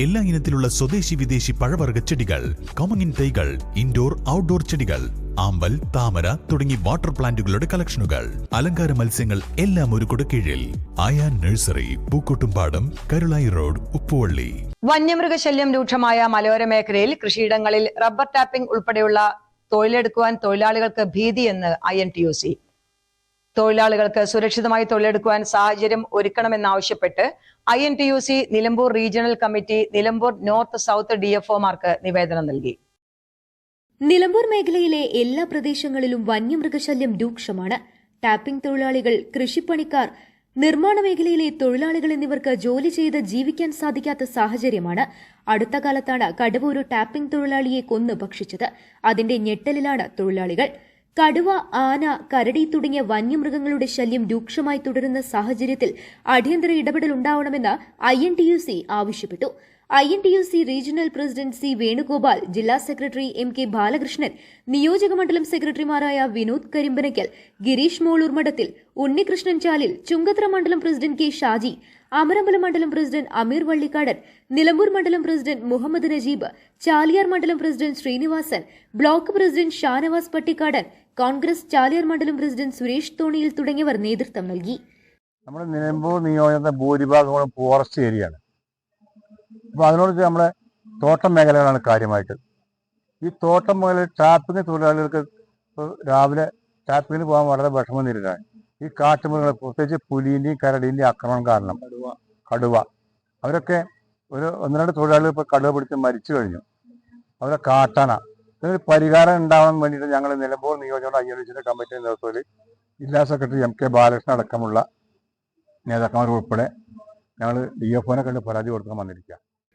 എല്ലാ ഇനത്തിലുള്ള സ്വദേശി വിദേശി പഴവർഗ ചെടികൾ കോമങ്ങിൻ തൈകൾ ഇൻഡോർ ഔട്ട്ഡോർ ചെടികൾ ആമ്പൽ താമര തുടങ്ങി വാട്ടർ പ്ലാന്റുകളുടെ കളക്ഷനുകൾ അലങ്കാര മത്സ്യങ്ങൾ എല്ലാം ഒരു കീഴിൽ. ആയാ നഴ്സറി പൂക്കോട്ടുംപാടം കരുളായി റോഡ് ഉപ്പുവള്ളി. വന്യമൃഗശല്യം രൂക്ഷമായ മലയോര മേഖലയിൽ കൃഷിയിടങ്ങളിൽ റബ്ബർ ടാപ്പിംഗ് ഉൾപ്പെടെയുള്ള തൊഴിലെടുക്കുവാൻ തൊഴിലാളികൾക്ക് ഭീതിയെന്ന് ഐ എൻ ടി സി. തൊഴിലാളികൾക്ക് സുരക്ഷിതമായി തൊഴിലെടുക്കുവാൻ സാഹചര്യം ഒരുക്കണമെന്നാവശ്യപ്പെട്ട് I N T U C Nilambur regional committee Nilambur north south D F ഒമാർക്ക് നിവേദനം നൽകി. നിലമ്പൂർ മേഖലയിലെ എല്ലാ പ്രദേശങ്ങളിലും വന്യമൃഗശല്യം രൂക്ഷമാണ്. ടാപ്പിംഗ് തൊഴിലാളികൾ കൃഷിപ്പണിക്കാർ നിർമ്മാണ മേഖലയിലെ തൊഴിലാളികൾ എന്നിവർക്ക് ജോലി ചെയ്ത് ജീവിക്കാൻ സാധിക്കാത്ത സാഹചര്യമാണ്. അടുത്ത കാലത്താണ് കടുവ ഒരു ടാപ്പിംഗ് തൊഴിലാളിയെ കൊന്നു ഭക്ഷിച്ചത്. അതിന്റെ ഞെട്ടലിലാണ് തൊഴിലാളികൾ. കടുവ ആന കരടി തുടങ്ങിയ വന്യമൃഗങ്ങളുടെ ശല്യം രൂക്ഷമായി തുടരുന്ന സാഹചര്യത്തിൽ അടിയന്തര ഇടപെടൽ ഉണ്ടാവണമെന്ന് ഐ ആവശ്യപ്പെട്ടു. I N T U C regional president C Venugopal ജില്ലാ സെക്രട്ടറി എം കെ ബാലകൃഷ്ണൻ നിയോജക മണ്ഡലം സെക്രട്ടറിമാരായ വിനോദ് കരിമ്പനയ്ക്കൽ ഗിരീഷ് മോളൂർ മഠത്തിൽ ഉണ്ണികൃഷ്ണൻ ചാലിൽ ചുങ്കത്ര മണ്ഡലം പ്രസിഡന്റ് കെ ഷാജി അമരമ്പലം മണ്ഡലം പ്രസിഡന്റ് അമീർ വള്ളിക്കാടൻ നിലമ്പൂർ മണ്ഡലം പ്രസിഡന്റ് മുഹമ്മദ് നജീബ് ചാലിയാർ മണ്ഡലം president Sreenivasan block president Shanavas Pattikkadan Congress Chaliyar മണ്ഡലം പ്രസിഡന്റ് സുരേഷ് തോണിയിൽ തുടങ്ങിയവർ നേതൃത്വം നൽകി. നമ്മുടെ നിലമ്പൂർ നിയോജക ഭൂരിഭാഗങ്ങളും ഫോറസ്റ്റ് ഏരിയയാണ്. അപ്പോൾ അതിനോട് നമ്മളെ തോട്ടം മേഖലകളാണ് കാര്യമായിട്ട്. ഈ തോട്ടം മേഖല ട്രാപ്പിംഗ് തൊഴിലാളികൾക്ക് ഇപ്പൊ രാവിലെ ട്രാപ്പിങ്ങിന് പോകാൻ വളരെ വിഷമം നേരിടാണ് ഈ കാട്ടുമൃഗങ്ങൾ പ്രത്യേകിച്ച് പുലിന്റെയും കരടീന്റെയും ആക്രമണം കാരണം കടുവ. അവരൊക്കെ ഒരു ഒന്ന് രണ്ട് തൊഴിലാളികൾ ഇപ്പോൾ കടുവ പിടിച്ച് മരിച്ചു കഴിഞ്ഞു. അവരെ കാട്ടാന. ഇതിനൊരു പരിഹാരം ഉണ്ടാവാൻ വേണ്ടിയിട്ട് ഞങ്ങൾ നിലമ്പൂർ നിയോജക അയ്യലിച്ചിന്റെ കമ്മിറ്റിയുടെ നേതൃത്വത്തിൽ ജില്ലാ സെക്രട്ടറി എം കെ ബാലകൃഷ്ണൻ അടക്കമുള്ള നേതാക്കന്മാർ ഉൾപ്പെടെ ഞങ്ങൾ ഡി എഫ് ഒനെ കണ്ട് പരാതി കൊടുക്കാൻ വന്നിരിക്കുക